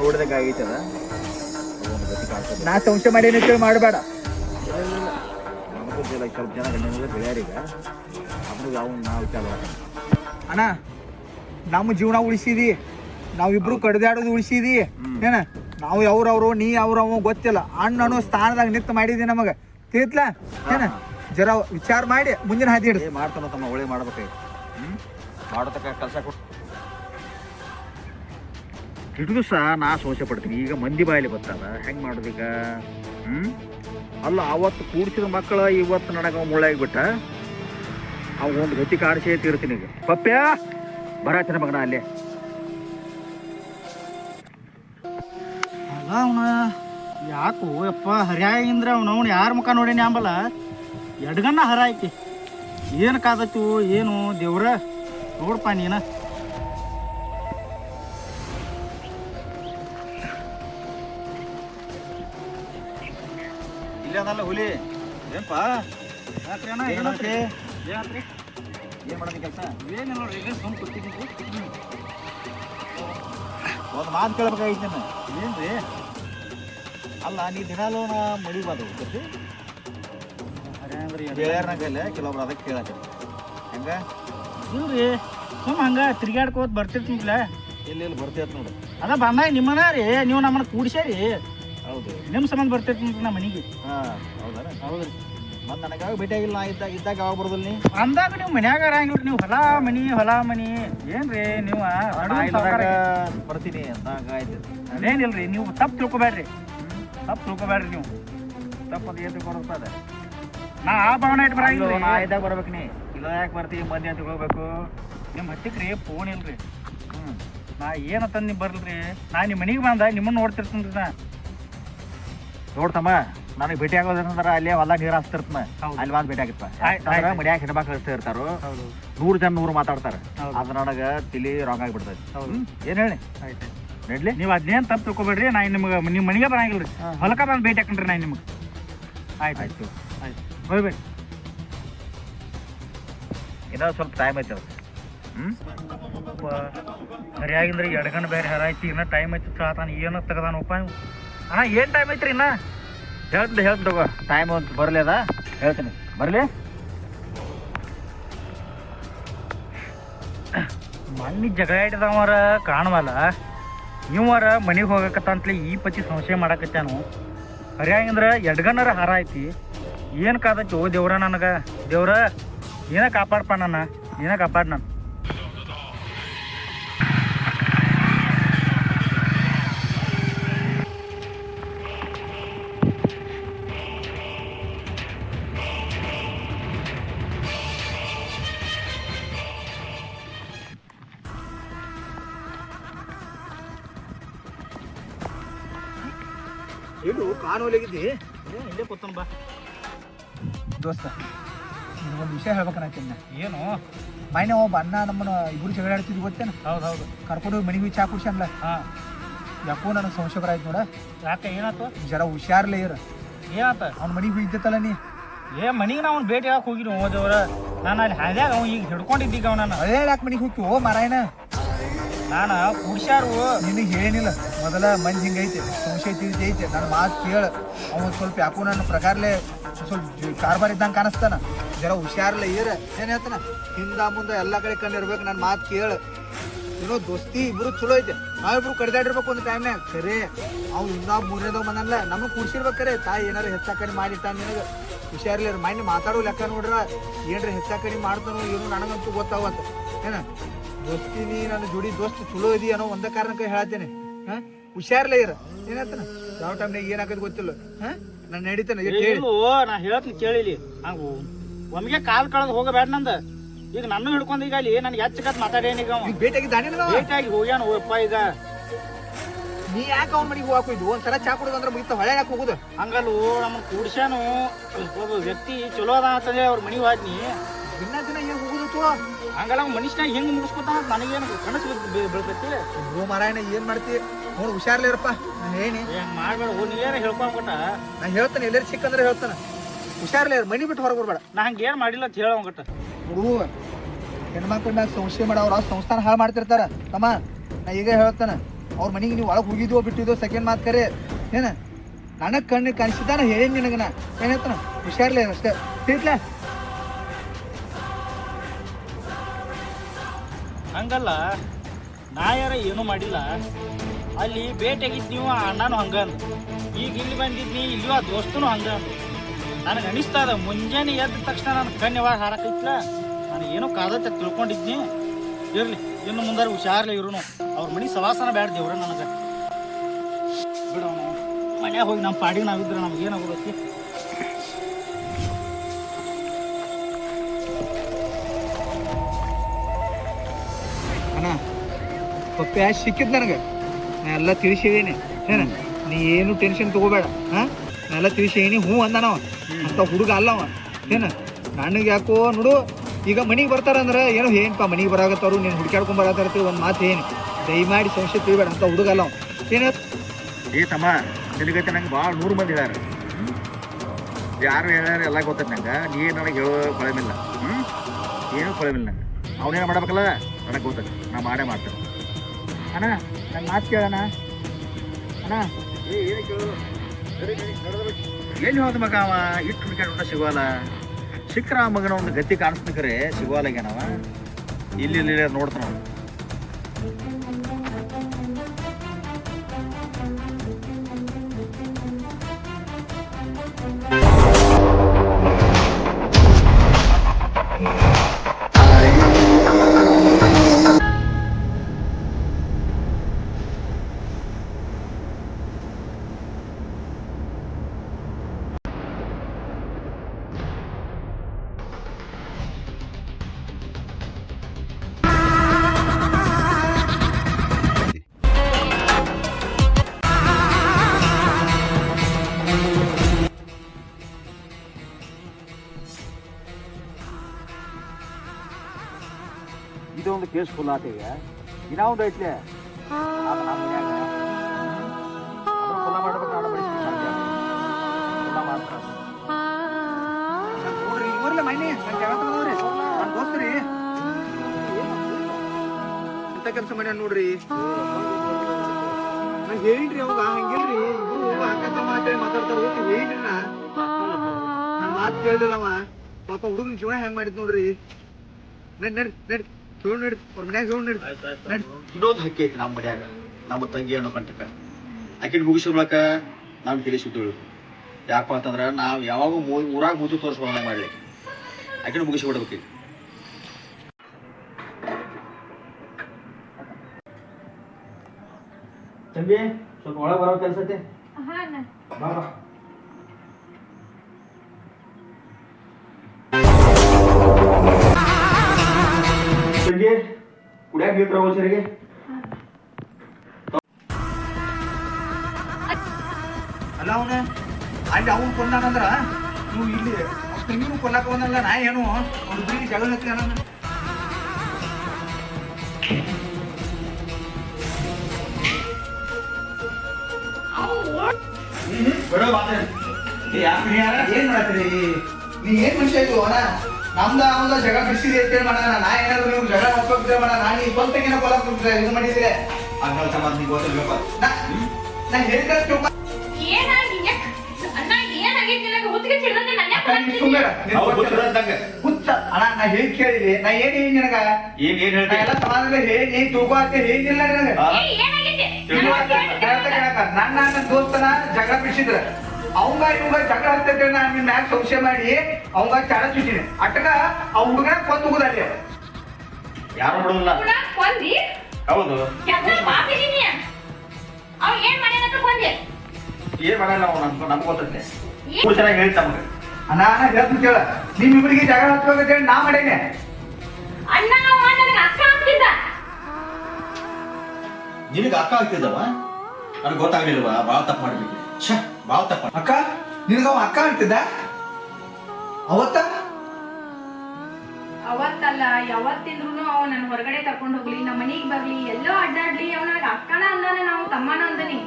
Speaker 4: ನೋಡಿದಾಗ ಆಗೈತದ
Speaker 1: ನಾ ಸಂಶಯ ಮಾಡಿ ಅಂತೇಳಿ ಮಾಡಬೇಡ.
Speaker 4: ನಮಗೂ ಗೊತ್ತಿಲ್ಲ ಸ್ವಲ್ಪ ಜನ ಗಂಡನಿಗೆ ಗೆಳೆಯರೀಗ. ಅವ್ನಿಗೆ ಅವ್ನು ನಾವು ವಿಚಾರ.
Speaker 1: ಅಣ್ಣ ನಮ್ಮ ಜೀವನ ಉಳಿಸಿದಿ. ನಾವಿಬ್ರು ಕಡ್ದಾಡೋದು ಉಳಿಸಿದಿ. ಏನ ನಾವು ಅವ್ರವ್ರು ನೀ ಅವ್ರವ ಗೊತ್ತಿಲ್ಲ. ಅಣ್ಣ ಅನ್ನೋ ಸ್ಥಾನದಾಗ ನಿಂತು ಮಾಡಿದಿ ನಮಗ. ತಿಳಿತ್ಲ? ಏನ ಜರ ವಿಚಾರ ಮಾಡಿ ಮುಂದಿನ ಹಾದಿ ಹಿಡಿದು.
Speaker 4: ಮಾಡ್ತಾನ ತಮ್ಮ ಒಳ್ಳೆ ಮಾಡ್ಬೇಕಾಯ್ತು ಹ್ಞೂ ಮಾಡತಕ್ಕ ಕೆಲಸ ಕೊಟ್ಟು ಹಿಡಿದು ಸಹ ನಾ ಸೋಸೆ ಪಡ್ತೀನಿ. ಈಗ ಮಂದಿ ಬಾಯಲ್ಲಿ ಬರ್ತದ ಹೆಂಗೆ ಮಾಡೋದೀಗ ಹ್ಞೂ ಅಲ್ಲ, ಅವತ್ತು ಕೂಡಿಸಿದ ಮಕ್ಕಳು ಇವತ್ತು ನನಗೆ ಮುಳ್ಳಾಗಿ ಬಿಟ್ಟ ಅವ ಒಂದು ಗತಿ ಕಾಡಿಸೇ ತೀರ್ತೀನಿ ಈಗ. ಪಪ್ಪ್ಯ, ಬರಾತಿನ ಮಗನ ಅಲ್ಲೇ.
Speaker 2: ಅಲ್ಲ ಅವನ, ಯಾಕೋ ಯಪ್ಪ, ಹರಿಯಾಗಿಂದ್ರೆ ಅವ್ನ ಅವ್ನು ಯಾರ ಮುಖ ನೋಡೇನಿ ಅಂಬಲ್ಲ? ಎಡ್ಗನ್ನ ಹರ ಐತಿ ಏನು ಕಾದತ್ತು ಏನು ದೇವ್ರ? ನೋಡಪ್ಪ ನೀನ.
Speaker 4: ಹುಲಿ. ಏನಪ್ಪ
Speaker 2: ಯಾಕ್ರಿ ಅಣ್ಣ? ಏನಾತ್ರಿ ಏನಾತ್ರಿ
Speaker 4: ಏನು ಮಾಡೋದು ಕೆಲಸ?
Speaker 2: ಏನಿಲ್ಲ ನೋಡ್ರಿ ಈಗ
Speaker 4: ಒಂದು ಮಾತು ಕೇಳ್ಬೇಕಾಗಿತ್ತು ನಾನು
Speaker 2: ಏನ್ರಿ?
Speaker 4: ಅಲ್ಲ ನೀ ದಿನಾಲೂ ನಾ ಮಡಿ ಬಾದು ಗೊತ್ತಿ ಕೆಲವೊಬ್ರು ಅದಕ್ಕೆ ಕೇಳಕ್ಕೆ. ಹಂಗ?
Speaker 2: ಇಲ್ರಿ ಸುಮ್ಮ ಹಂಗ ತಿರ್ಗಾಡ್ಕೋತ ಬರ್ತಿರ್ತಿನ್ಲ.
Speaker 4: ಎಲ್ಲಿ ಎಲ್ಲಿ ಬರ್ತೈತೆ ನೋಡು.
Speaker 2: ಅದ ಬಂದಾಗ ನಿಮ್ಮನ ರೀ ನೀವು ನಮ್ಮನ್ನ ಕೂಡಿಸ್ಯಾರಿ.
Speaker 4: ಹೌದು.
Speaker 2: ನಿಮ್ಮ ಸಂಬಂಧ ಬರ್ತಿರ್ತೀನಿ ನಮ್ಮ ಮನೆಗೆ?
Speaker 4: ಹಾಂ ಹೌದಾ?
Speaker 2: ಹೌದ್ರಿ.
Speaker 4: ಮತ್ತೆ ನನಗಾಗ ಭೇಟಿಯಾಗಿಲ್ಲ ನಾ ಇದ್ದಾಗ ಇದ್ದಾಗ ಯಾವಾಗ ಬರೋದಿಲ್ಲ ನೀ?
Speaker 2: ಅಂದಾಗ ನೀವು ಮನ್ಯಾಗ ಇರಂಗಿಲ್ರಿ ನೀವು ಹೊಲ ಮನಿ ಹೊಲ ಮನಿ. ಏನ್ರಿ ನೀವು
Speaker 4: ನಾ ಬರ್ತೀನಿ ಅಂದಾಗ ಆಯ್ತು.
Speaker 2: ಅದೇನಿಲ್ರಿ ನೀವು ತಪ್ಪು ತಿಳ್ಕೊಬೇಡ್ರಿ. ತಪ್ಪು ತಿಳ್ಕೊಬೇಡ್ರಿ ನೀವು.
Speaker 4: ತಪ್ಪದು ಏನು ಕೊಡ್ತದೆ
Speaker 2: ನಾ ಆ ಭಾವನೆ ಇಟ್ಟು ಬರಂಗಿಲ್ಲ
Speaker 4: ನಾ ಇದ್ದಾಗ ಬರ್ಬೇಕು ನೀ. ಇಲ್ಲ ಯಾಕೆ ಬರ್ತೀವಿ ಮಂದಿ ಅಂತ ಹೋಗ್ಬೇಕು
Speaker 2: ನಿಮ್ಮ ಹತ್ತಿಕ್ರಿ ಫೋನ್ ಇಲ್ರಿ.
Speaker 4: ಹ್ಞೂ
Speaker 2: ನಾ ಏನಂತ ನೀವು ಬರ್ಲ್ರಿ. ನಾ ನಿಮ್ಮ ಮನೆಗೆ ಬಂದ ನಿಮ್ಮನ್ನ ನೋಡ್ತಿರ್ತೀನಿ ನಾ.
Speaker 4: ನೋಡ್ತಮ್ಮ ನನಗೆ ಭೇಟಿ ಆಗೋದಂದ್ರೆ ಅಲ್ಲೇ ಹೊಲ ನೀರು ಹಾಸ್ತಿರ್ತಮ್ಮ
Speaker 2: ಹೌದು.
Speaker 4: ಅಲ್ಲಿ ಬಂದು ಭೇಟಿ ಆಗಿತ್ತ ಮಡ್ಯಾಗ ಹಿಡಬಾ ಕಳಿಸ್ತಾ ಇರ್ತಾರ. ನೂರು ಜನ ನೂರು ಮಾತಾಡ್ತಾರೆ.
Speaker 2: ಅದ್ರ
Speaker 4: ಅದು ನನಗೆ ತಿಳಿ ರಾಂಗ್ ಆಗಿಬಿಡ್ತೈತಿ.
Speaker 2: ಹೌದು.
Speaker 4: ಏನು ಹೇಳಿ?
Speaker 2: ಆಯ್ತು
Speaker 4: ನಡ್ಲಿ.
Speaker 2: ನೀವು ಅದೇನು ತಪ್ಪು ತಿಳ್ಕೊಬೇಡ್ರಿ ನಾ ನಿಮ್ಗೆ ನಿಮ್ಮ ಮನೆಗೆ ರೀ ಹೊಲಕ ಬಂದು ಭೇಟಿ ಹಾಕೊಂಡ್ರಿ ನಾ ನಿಮ್ಗೆ. ಆಯ್ತು
Speaker 4: ಆಯ್ತು.
Speaker 2: ಆಯ್ತು. ಹೋಗ್ಬೇಡಿ
Speaker 4: ಇನ್ನೊಂದು ಸ್ವಲ್ಪ ಟೈಮ್ ಐತೆ ಅದು ಹ್ಞೂ
Speaker 2: ಸರಿಯಾಗಿಂದ್ರೆ ಎಡಗಣ ಬೇರೆ ಹೇರಾಯ್ತಿ ಇನ್ನೂ ಟೈಮ್ ಐತಿ ತಾನ. ಏನು ತೆಗದಾನಪ್ಪ ಅಣ್ಣ, ಏನು ಟೈಮ್ ಐತ್ರಿ ಇನ್ನ?
Speaker 4: ಹೇಳ್ತೀನಿ ಹೇಳ್ತೀನಿ ತಗೋ. ಟೈಮ್ ಅಂತ ಬರಲಿ ಅದ. ಹೇಳ್ತೀನಿ. ಬರಲಿ?
Speaker 2: ಮಣ್ಣಿ ಜಗಳ ಹಿಡಿದವರ ಕಾಣವಲ್ಲ. ಇವರ ಮನೆಗೆ ಹೋಗಕತ್ತಂತಲಿ ಈ ಪತಿ ಸಂಶಯ ಮಾಡಕತ್ತಾನು. ಹರಿಯಾಗಿಂದ್ರ ಎಡ್ಗನರ ಹಾರ ಐತಿ. ಏನು ಕಾದೈತಿ, ಓ ದೇವ್ರ ನನಗೆ. ದೇವ್ರ ಏನ ಕಾಪಾಡಪ್ಪ ಏನ ಕಾಪಾಡ್ ನಾನು.
Speaker 1: ಏನು ಕಾನೂಲಿಗಿದ್ದಿ
Speaker 2: ಇಲ್ಲೇ ಕೂತನ್ ಬಾ.
Speaker 1: ದೋಸ್ತ ಒಂದು ವಿಷಯ ಹೇಳ್ಬೇಕನ್ನತ್ತೀನಿ
Speaker 2: ಏನು?
Speaker 1: ಮೈನೆ ಒಬ್ಬ ಅಣ್ಣ ನಮ್ಮನ್ನ ಇಬ್ಬರು ಜಗಳ ಆಡ್ತಿದ್ವಿ ಗೊತ್ತೇನ?
Speaker 2: ಹೌದು ಹೌದು
Speaker 1: ಕರ್ಕೊಂಡು ಹೋಗಿ ಮನೆಗೆ ಚಾ ಕುಡ್ಸಲ್ಲ
Speaker 2: ಹಾಂ.
Speaker 1: ಯಾಕೋ ನನಗೆ ಸಂಶಯ ಆಯ್ತು ನೋಡ.
Speaker 2: ಯಾಕೆ ಏನಾಯ್ತು
Speaker 1: ಜರ ಹುಷಾರ್ಲೇ ಇರ.
Speaker 2: ಏನಾತ?
Speaker 1: ಅವ್ನ ಮನೆಗೆ ಹೋಗಿದ್ದತ್ತಲ್ಲ ನೀ?
Speaker 2: ಏ ಮನಿಗೆ ನಾವು ಭೇಟಿ ಹಾಕಿ ಹೋಗಿನಿ ಹೋದವ್ರ ನಾನು ಅಲ್ಲಿ ಹಾದ್ಯಾಗ ಅವ ಈಗ ಹಿಡ್ಕೊಂಡಿದ್ದೀಗ ಅವನನ್ನ.
Speaker 1: ಅದೇ ಯಾಕೆ ಮನೆಗೆ ಹೋಗ್ತೀವೋ ಓ ಮಾರಾಯಣ
Speaker 2: ನಾನು ಕುಡ್ಸ್ಯಾರು
Speaker 1: ನಿನಗೆ ಹೇಳಿಲ್ಲ ಮೊದಲ ಮಂದಿ ಐತೆ ಸಂಶಯ ತಿಳಿಸಿ ಐತೆ ನನ್ನ ಮಾತು ಕೇಳ. ಅವನು ಸ್ವಲ್ಪ ಯಾಕೋ ನನ್ನ ಪ್ರಕಾರಲೇ ಸ್ವಲ್ಪ ಕಾರ್ಬಾರ್ ಇದ್ದಂಗೆ ಕಾಣಿಸ್ತಾನ. ಜರ ಹುಷಾರ್ಲೆ ಏರ ಏನು ಹೇಳ್ತಾನ? ಹಿಂದ ಮುಂದೆ ಎಲ್ಲ ಕಡೆ ಕಂಡಿರ್ಬೇಕು ನನ್ನ ಮಾತು ಕೇಳು. ಏನೋ ದೋಸ್ತಿ ಇಬ್ಬರು ಚಲೋ ಐತೆ. ನಾವಿಬ್ರು ಕಡಿದಾಡಿರ್ಬೇಕು ಒಂದು ಟೈಮ್ನಾಗ ಖರೆ ಅವ್ನು ಇನ್ನೂ ಮೂರನೇದವ್ ಮನಲ್ಲ. ನಮಗೆ ಕೂಡ್ಸಿರ್ಬೇಕಾರೆ ತಾಯಿ ಏನಾರು ಹೆಚ್ಚ ಕಡಿಮೆ ಮಾಡಿಟ್ಟ ನಿನಗೆ? ಹುಷಾರ್ಲಿ ಮೈಂಡ್ ಮಾತಾಡೋ ಲೆಕ್ಕ ನೋಡ್ರ ಏನ್ರ ಹೆಚ್ಚ ಕಡಿಮೆ ಮಾಡ್ತಾನೋ ಏನು ನನಗಂತೂ ಗೊತ್ತಾವಂತ ಏನ? ದೋಸ್ತಿ, ನೀ ನನ್ನ ಜೋಡಿ ದೋಸ್ತ್ ಚಲೋ ಇದೆಯೇನೋ ಒಂದೇ ಒಂದ ಕಾರಣಕ್ಕೆ ಹೇಳತ್ತೇನೆ. ಹಾ? ಹುಷಾರ್ಲೇ ಇರ. ಏನಾಗ್ತಾನ ಯಾವ ಟೈಮ್ನಾಗ ಏನಾಗದ್ ಗೊತ್ತಿಲ್ಲ. ಹಾ? ನಾನು ನಡೀತಾನೆ
Speaker 2: ನಾ ಹೇಳ್ತೀನಿ ಕೇಳಿಲಿ ಹಂಗ ಒಮ್ಗೆ ಕಾಲ್ ಕಳೆದು ಹೋಗಬೇಡ ನಂದ. ಈಗ ನನ್ನ ಹಿಡ್ಕೊಂಡ್ ಈಗ ಅಲ್ಲಿ ನನ್ಗೆ ಹೆಚ್ಚಕತ್ ಮಾತಾಡೇನಿ ಈಗ ಅವ?
Speaker 1: ಈಗ ಭೇಟಿಯಾಗಿ
Speaker 2: ಭೇಟಿಯಾಗಿ ಹೋಗ್ಯಾನ ಹೋಗಪ್ಪ ಈಗ.
Speaker 1: ನೀ ಯಾಕೆ ಅವ್ನ ಮನೆಗೆ ಹೋಗಾಕ ಇದು ಒಂದ್ಸಲ ಚಾ ಕುಡಿದು ಅಂದ್ರೆ ಮುಗಿತ ಹೊಳೆ ಯಾಕೆ ಹೋಗುದು?
Speaker 2: ಹಂಗಲ್ಲು ನಮ್ಮ ಕೂಡ್ಸ್ಯಾನು. ಒಬ್ಬ ವ್ಯಕ್ತಿ ಚಲೋ ಅದ ಅಂತಂದ್ರೆ ಅವ್ರ ಮನೆಗೆ ಹೋದ್ನಿ.
Speaker 1: ದಿನ ದಿನ ಏನು ಹೋಗುದು ಚಲೋ
Speaker 2: ಹಂಗಲ್ಲ ಮನುಷ್ಯನಾಗ ಹೆಂಗ್ ಮುಗಿಸ್ಕೊತಾನ ನನಗೇನು ಕನಸು ಬೀಳ್ತೈತಿ.
Speaker 1: ಬ್ರೋ ಮಾರಾಯಣ ಏನ್ ಮಾಡ್ತಿ? ನೋಡು ಹುಷಾರ್ಲೇ ಇರಪ್ಪ ನಾನು ಹೇಳಿ
Speaker 2: ಮಾಡ್ಬೇಡ ಓ ನೀವೇನ ಹೇಳ್ಕೊಂಡ್ಬಿಟ್ಟ
Speaker 1: ನಾನು ಹೇಳ್ತಾನೆ ಎಲ್ಲರ ಸಿಕ್ಕಂದ್ರೆ ಹೇಳ್ತಾನೆ. ಹುಷಾರ್ಲೇ ಇರು ಮನಿ ಬಿಟ್ಟು ಹೊರಗೆ ಬರ್ಬೇಡ
Speaker 2: ನಾ ಹಂಗೆ ಏನ್ ಮಾಡಿಲ್ಲ ಅಂತ ಹೇಳೋಂಗಟ್ಟ
Speaker 1: ನೋಡು ಹೆಣ್ಮಕ್ಳ ಮ್ಯಾಗ ಸಂಶಯ ಮಾಡವ್ರ ಸಂಸ್ಥಾನ ಹಾಳು ಮಾಡ್ತಿರ್ತಾರ. ತಮ್ಮ ನಾ ಈಗ ಹೇಳ್ತಾನೆ ಅವ್ರ ಮನೆಗೆ ನೀವು ಒಳಗೆ ಹೋಗಿದ್ವೋ ಬಿಟ್ಟಿದ್ವೋ ಸೆಕೆಂಡ್ ಮಾತು ಕರೆ. ಏನ? ನನಗೆ ಕಣ್ಣು ನಿನಗೆ ನಾ ನಿನಗನ. ಹೇಳ್ತಾನ? ಹುಷಾರ್ಲೇ ಅಷ್ಟೇ. ತಿಳ್ತ್ಲಾ
Speaker 2: ಹಂಗಲ್ಲ. ನಾ ಯಾರ ಏನೂ ಮಾಡಿಲ್ಲ. ಅಲ್ಲಿ ಭೇಟಿಯಾಗಿದ್ದು ನೀವು ಅಣ್ಣನು ಹಂಗ ಈಗ ಇಲ್ಲಿ ಬಂದಿದ್ನಿ ಇಲ್ಲಿಯೂ ಆ ದೋಸ್ತನು ಹಂಗ ನನಗೆ ಅನಿಸ್ತಾ ಅದ ಮುಂಜಾನೆ ಎದ್ದ ತಕ್ಷಣ ನನ್ನ ಕಣ್ಣು ಯಾವಾಗ ಹಾರಕೈತ್ಲ? ನಾನು ಏನೋ ಕಾದತ್ತೆ ತಿಳ್ಕೊಂಡಿದ್ನಿ. ಇರ್ಲಿ, ಇನ್ನು ಮುಂದಾರ ಹುಷಾರ್ಲಿ ಇವ್ರು ಅವ್ರ ಮನೆ ಸವಾಸನ ಬ್ಯಾಡ ದೇವ್ರ ನನಗೆ. ಬಿಡೋಣ ಮನ್ಯಾಗ ಹೋಗಿ ನಮ್ಮ ಪಾಡಿಗೆ ನಾವಿದ್ರೆ ನಮ್ಗೆ ಏನಾಗೋದೈತಿ
Speaker 1: ಪಪ್ಪೆ ಸಿಕ್ಕಿದ್ ನನಗೆ. ನಾ ಎಲ್ಲ ತಿಳಿಸಿದೀನಿ. ಏನ ನೀ ಏನು ಟೆನ್ಷನ್ ತಗೋಬೇಡ. ಹಾಂ? ನಾ ಎಲ್ಲ ತಿಳಿಸಿದೀನಿ ಹ್ಞೂ ಅಂದನವ ಅಂತ ಹುಡುಗ ಅಲ್ಲವ ಏನ ನನಗೆ ಯಾಕೋ ನೋಡು ಈಗ ಮನೆಗೆ ಬರ್ತಾರಂದ್ರೆ ಏನೋ ಏನಪ್ಪ ಮನೆಗೆ ಬರಾಗತ್ತವ್ರು ನೀನು ಹುಡ್ಕ್ಯಾಡ್ಕೊಂಡ್ ಬರತ್ತಾರತ್ತಿ ಒಂದು ಮಾತು ಏನು ದಯಮಾಡಿ ಸಂಶಯ ತಿಳಿಬೇಡ ಅಂತ ಹುಡುಗ ಅಲ್ಲವ ಏನ
Speaker 4: ಏ ತಮ್ಮ ನಿನಗೈತೆ ನಂಗೆ ಭಾಳ ನೂರು ಮಂದಿ ಹೇಳ್ಯಾರ? ಯಾರು ಹೇಳ್ಯಾರ ಎಲ್ಲ ಗೊತ್ತೈತೆ ನಂಗೆ. ನೀ ನನಗೆ ಹೇಳೋ ಕೊಳಮಿಲ್ಲ. ಹ್ಞೂ ಏನೂ ಕೊಳಮಿಲ್ಲ ನಂಗೆ. ಅವನೇನು ಮಾಡ್ಬೇಕಲ್ಲ? ನನಗೆ ಗೊತ್ತೈತೆ. ನಾ ಮಾಡೇ ಮಾಡ್ತೇನೆ.
Speaker 1: ಅಣ್ಣ ನನ್ನ ಮಾತು ಕೇಳಣ. ಅಣ್ಣ.
Speaker 4: ಎಲ್ಲಿ ಹೋದ ಮಗ ಅವ? ಇಟ್ಟು ಹುಡುಕಾಡ ಸಿಗೋಲ್ಲ ಸಿಕ್ಕರ ಮಗನ ಒಂದು ಗತಿ ಕಾಣಿಸ್ಬೇಕ್ರೆ ಸಿಗೋಲಾಗ್ಯಾನವ ಇಲ್ಲಿ ಇಲ್ಲಿ ನೋಡ್ತಾನ
Speaker 1: ನನ್ನ ಜಗಳ ತಗೊಂಡ್ರಿ ನನ್ನ ದೋಸ್ತ್ರಿ. ಎಂತ ಕೆಲಸ ಮಾಡ್ಯಾನ ನೋಡ್ರಿ. ನಾ ಹೇಳಿನ್ರಿ ಅವಾಗ, ಹಂಗಿಲ್ರಿ. ಮಾತಾಡ್ತಾರ ಹೋಗಿ ಹೇಳಿನ್ರಿ ನಾ. ಮಾತು ಕೇಳಿದಲ್ಲವ. ಪಾಪ ಹುಡುಗನ ಜೀವನ ಹೆಂಗ್ ಮಾಡಿದ್ ನೋಡ್ರಿ. ನಡ್ ನಡ್, ನಡಿ. ನಡಿ ಅವ್ರ ಮನ್ಯಾಗ ಹೇಳು ನಡಿ ನಡಿ.
Speaker 4: ಇನ್ನೊಂದು ಹಕ್ಕಿ ಐತಿ ನಮ್ಮ ಮನ್ಯಾಗ ನಮ್ಮ ತಂಗಿ ಅನ್ನೋ ಕಂಟಕ ಆಕಿನ ಮುಗಿಸ್ಕೊಳಕ ನಾವು ತಲೆ ಸುತ್ತಳು ಯಾಕಪ್ಪ ಅಂತಂದ್ರೆ ನಾವು ಯಾವಾಗ ಊರಾಗ ಮುದ್ದು ತೋರಿಸ್ಬೋದ ಮಾಡ್ಲಿ ಆಕಿನ ಮುಗಿಸ್ಬಿಡ್ಬೇಕು ತಂಗಿ ಸ್ವಲ್ಪ ಒಳಗೆ ಬರೋ ಕೆಲಸ ಐತೆ ಬಾ ಬಾ. ತಂಗಿ ಕುಡಿಯಾಕ ನೀರು ತರೋ ಸರಿಗೆ?
Speaker 1: ಅಲ್ಲ ಅವನ ಅಲ್ಲಿ ಅವನು ಕೊಂದಾನಂದ್ರ ನೀವು ಇಲ್ಲಿ ತಂಗಿನೂ ಕೊಲ್ಲಾಕ ಬಂದಲ್ಲ ನಾ ಏನು? ಅವ್ನ ಬೀಗ ಜಗಳ ಹತ್ತಿ ಅನ್ನೋದು
Speaker 4: ಬಿಡೋ ಮಾತಾಡಿ
Speaker 1: ಏನ್ ಮಾಡ್ತೀರಿ ನೀ ಏನ್ ಮನುಷ್ಯ ಆಯ್ತು ಅಣ್ಣ? ನಮ್ದ ಅವಂದ ಜಗಳ ಬಿಡಿಸಿರಿ ಅಂತೇಳಿ ಮಾಡೋಣ ನಾ ಏನಾದ್ರು ನೀವು ಜಗಳ ಒಪ್ಪಿದ್ರೆ ಮಾಡೋಣ ನಾನು ಸ್ವಂತ ಏನೋ ಕೊಲ್ಲಕ್ ಇದು ಆ
Speaker 4: ಹಂಗಲ್ಲ ಸಮಾಜ ನೀವು ಗೊತ್ತಿರ್ಬೇಕು
Speaker 1: ನಾ ನಾ
Speaker 5: ಅಣ್ಣ
Speaker 1: ನೀ ಕೇಳಿದೆ? ಏನ್ ಹೇಳಿ ನಿನಗ?
Speaker 4: ಏನ್ ಹೇಳ್ತಿ
Speaker 1: ಎಲ್ಲ ಸಮಾಜದಲ್ಲಿ ಹೇಳಿ ನೀ ತಿಳ್ಕೊ ಅಂತ ಹೇಳಿದಿಲ್ಲ ನಿನಗ? ನನ್ನ ದೋಸ್ತನ ಜಗಳ ಬಿಡಿಸಿದ್ರ ಅವಂಗ ಇವಂಗ ಜಗಳ ಹತ್ತೈತೆ ನಾನು ನಿನ್ ಮ್ಯಾಗ ಸಂಶಯ ಮಾಡಿ ಅವಂಗ ಚಾಡ ಚುಚ್ಚಿನಿ. ಅಟ್ಟಗ ಆ ಹುಡುಗನ ಕೊಂದ್ ಹೋಗುದಲ್ಲಿ
Speaker 4: ಯಾರು
Speaker 5: ಕೊಂದಿ?
Speaker 4: ಹೌದು.
Speaker 5: ಅವ ಏನ್ ಮಾಡ್ಯಾನಂತ ಕೊಂದಿ.
Speaker 4: ಏನ್ ಮಾಡಲ್ಲ ನಾವು ನಮ್ಗೆ ನಮ್ಗೆ ಗೊತ್ತೈತೆ. ಮೂರು ಚೆನ್ನಾಗಿ ಹೇಳ್ತ ನಮ್ಗೆ
Speaker 1: ಅಣ್ಣ ಅಣ್ಣ ಹೇಳ್ತೀನಿ ಕೇಳ. ನಿಮ್ ಇಬ್ಬರಿಗೆ ಜಗಳ ಹೇಳಿ ನಾ ಮಾಡೇನೆ.
Speaker 5: ಅಣ್ಣ ನನಗೆ ಅಕ್ಕ ಆಗ್ತಿದ್ದ.
Speaker 4: ನಿನಗೆ ಅಕ್ಕ ಆಗ್ತಿದ್ದವ? ನನಗೆ ಗೊತ್ತಾಗ್ಲಿಲ್ವಾ? ಭಾಳ ತಪ್ಪು ಮಾಡ್ಬೇಕು ಛ. ಭಾಳ ತಪ್ಪ
Speaker 1: ಅಕ್ಕ ನಿನಗವ ಅವ ಅಕ್ಕ ಅಂತಿದ್ದ? ಅವತ್ತ?
Speaker 6: ಅವತ್ತಲ್ಲ ಯಾವತ್ತಿಂದ್ರು ಅವ ನನ್ನ ಹೊರಗಡೆ ಕರ್ಕೊಂಡು ಹೋಗ್ಲಿ ನಮ್ಮ ಮನೆಗೆ ಬರ್ಲಿ ಎಲ್ಲೋ ಅಡ್ಡಾಡ್ಲಿ ಅವ ನನಗೆ ಅಕ್ಕನ ಅಂದಾನೆ ನಾವು ತಮ್ಮನ ಅಂದನಿ.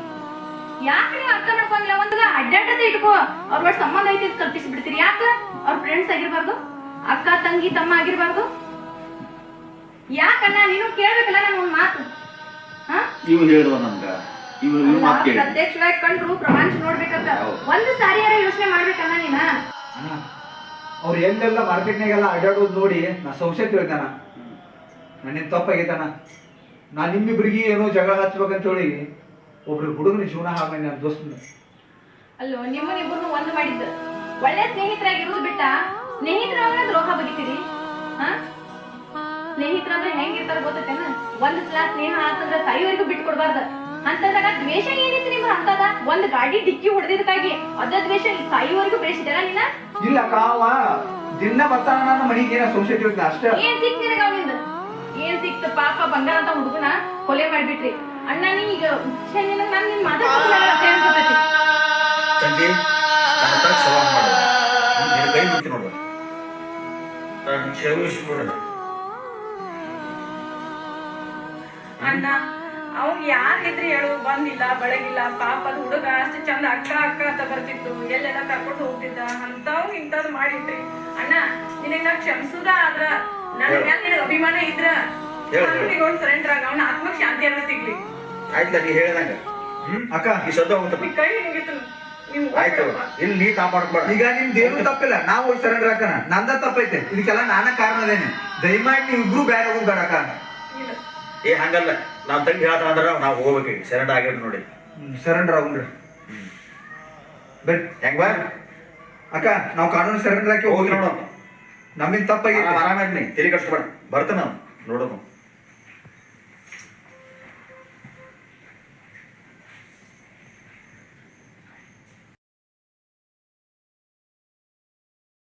Speaker 6: ಯಾಕೆ ನೀವು ಅರ್ಥ ಮಾಡ್ಕೊಂಡಿಲ್ಲ ಒಂದಾಗ ಅಡ್ಡಾಡದೆ ಇಟ್ಕೋ. ಅವ್ರ ಒಟ್ಟು ಸಂಬಂಧ ಐತಿ ಕಲ್ಪಿಸಿ ಬಿಡ್ತೀರಿ ಯಾಕ? ಅವ್ರ ಫ್ರೆಂಡ್ಸ್ ಆಗಿರ್ಬಾರ್ದು. ಅಕ್ಕ ತಂಗಿ ತಮ್ಮ ಆಗಿರ್ಬಾರ್ದು. ಯಾಕಣ್ಣ ನೀನು ಕೇಳ್ಬೇಕಲ್ಲ ನನ್ ಒಂದ್ ಮಾತು? ಹಾ?
Speaker 4: ಹೇಳುವ ನನ್ಗ ಮಾತು ಕೇಳಿ.
Speaker 6: ಪ್ರತ್ಯಕ್ಷವಾಗಿ ಕಂಡ್ರು ಪ್ರಪಂಚ ನೋಡ್ಬೇಕಂತ. ಒಂದು ಸಾರಿ ಯೋಚನೆ ಮಾಡ್ಬೇಕಲ್ಲ ನೀನ?
Speaker 1: ಅವ್ರು ಎಲ್ಲೆಲ್ಲ ಮಾರ್ಕೆಟ್ನಾಗೆಲ್ಲ ಅಡ್ಡಾಡೋದು ನೋಡಿ ನಾ ಸಂಶಯ ತಿಳ್ತಾನ ನನ್ನೇನು ತಪ್ಪಾಗೈತಾನ ನಾ ನಿಮ್ಮಿಬ್ರಿಗೆ ಏನೋ ಜಗಳ ಹಚ್ಬೇಕಂತೇಳಿ ಒಬ್ರು ಹುಡುಗನ ಜೀವನ ಹಾಗೆ ನನ್ನ ದೋಸ್ತನ.
Speaker 6: ಅಲ್ಲೋ ನಿಮ್ಮನ್ನಿಬ್ಬರನ್ನು ಒಂದು ಮಾಡಿದ್ದ. ಒಳ್ಳೆ ಸ್ನೇಹಿತರಾಗಿರೋದು ಬಿಟ್ಟ ಸ್ನೇಹಿತರಾಗ ದ್ರೋಹ ಬಗಿತೀರಿ? ಹಾ? ಸ್ನೇಹಿತರಂದ್ರೆ ಹೆಂಗಿರ್ತಾರ ಗೊತ್ತೇನ ಒಂದ್ ಸಲ ಸ್ನೇಹ ಆತಂದ್ರ ತಾಯಿವರೆಗೂ ಬಿಟ್ಟು ಕೊಡ್ಬಾರ್ದ ಅಂತಂದಾಗ ದ್ವೇಷ ಏನಿತ್ತು ನಿಮ್ಮ ಅಂತದ ಒಂದ್ ಗಾಡಿ ಡಿಕ್ಕಿ ಹೊಡೆದಿದ್ದಕ್ಕಾಗಿ ಅದ ದ್ವೇಷ ಸಾಯಿವರೆಗೂ ಬೇಸಿದಾರ ನಿನ್ನ?
Speaker 1: ಇಲ್ಲ ಕಾವ ದಿನ ಬರ್ತಾನ ನನ್ನ ಮನೆಗೆ ಏನ ಸಂಶಯ ತಿಳ್ದ ಅಷ್ಟೇ.
Speaker 6: ಏನ್ ಸಿಕ್ತ ನಿನಗ ಅವನಿಂದ ಏನ್ ಸಿಕ್ತ? ಪಾಪ ಬಂಗಾರ ಅಂತ ಹುಡುಗನ ಕೊಲೆ ಮಾಡ್ಬಿಟ್ರಿ. ಅಣ್ಣ ನೀ ಈಗ ನಾನು ನಿಮ್ಮ ನಾನ್ ನಿನ್ ಮಾತಾಡ್ತೀನಿ
Speaker 4: ತಂಗಿ ನನ್ನ ಹತ್ರ ಸವಾಲ್ ಮಾಡು. ನಿನ್ನ ಕೈ ಮುಟ್ಟಿ ನೋಡುವ ನಾನು ಕ್ಷಮಿಸ್ಬಿಡ
Speaker 6: ಅಣ್ಣ ಅವ್ ಯಾರಿದ್ರಿ ಹೇಳು ಬಂದಿಲ್ಲ ಬೆಳಗಿಲ್ಲ ಪಾಪ ಅದ್ ಹುಡುಗ ಅಷ್ಟು ಚಂದ ಅಕ್ಕ ಅಕ್ಕ ಅಂತ ಬರ್ತಿತ್ತು. ಎಲ್ಲೆಲ್ಲ ಕರ್ಕೊಂಡು ಹೋಗ್ತಿದ್ದ? ಅಂತವ್ ಇಂಥದ್ ಮಾಡಿದ್ರಿ ಅಣ್ಣ ನಿನಗ್ ನಾ ಕ್ಷಮಿಸುದ ಆದ್ರ? ನನ್ನ ಮ್ಯಾಲ ನಿನಗ್ ಅಭಿಮಾನ ಇದ್ರ. ಸರೆಂಡರ್ ಆಗ ಅವ್ನ ಆತ್ಮಕ್ ಶಾಂತಿ ಅನ್ನ ಸಿಗ್ಲಿ.
Speaker 4: ಆಯ್ತು ನೀ ಹೇಳ್ದಂಗ
Speaker 1: ಅಕ್ಕ
Speaker 4: ಈ ಶಬ್ದ
Speaker 6: ಈ ಕೈ ಮುಗಿತು.
Speaker 4: ಆಯ್ತು ಇಲ್ಲಿ ನೀ ಕಾಪಾಡ್ಬೇಡ
Speaker 1: ಈಗ ನಿಮ್ದೇನು ತಪ್ಪಿಲ್ಲ. ನಾವು ಹೋಗಿ ಸರೆಂಡರ್ ಹಾಕಣ. ನಂದ ತಪ್ಪೈತೆ. ಇದಕ್ಕೆಲ್ಲ ನಾನ ಕಾರಣ ಅದೇನೆ. ದಯಮಾಡಿ ನೀವು ಇಬ್ರು ಬೇರೆ ಹೋಗ್ಬೇಡ ಅಕ್ಕ.
Speaker 6: ಇಲ್ಲ.
Speaker 4: ಏ ಹಂಗಲ್ಲ. ನಾವ್ ತಂಗಿ ಹೇಳ್ತಾನ ಅಂದ್ರೆ ನಾವು ಹೋಗ್ಬೇಕು ಸೆರೆಂಡ್ ಆಗಿರ್ ನೋಡಿ.
Speaker 1: ಸರೆಂಡರ್ ಆಗುಣ್ರಿ ಬರ್ರಿ
Speaker 4: ಹೆಂಗ್ ಬಾ?
Speaker 1: ಅಕ್ಕ ನಾವು ಕಾನೂನು ಸರೆಂಡರ್ ಹಾಕಿ
Speaker 4: ಹೋಗಿ
Speaker 1: ಹೋಗಿ
Speaker 4: ನೋಡೋಣ
Speaker 1: ನಮ್ಮಿಂದ ತಪ್ಪಾಗಿ
Speaker 4: ಆರಾಮಾಗಿ ತಲೆ ಬರ್ತೇನೆ ಬರ್ತಾನ ನೋಡೋಣ.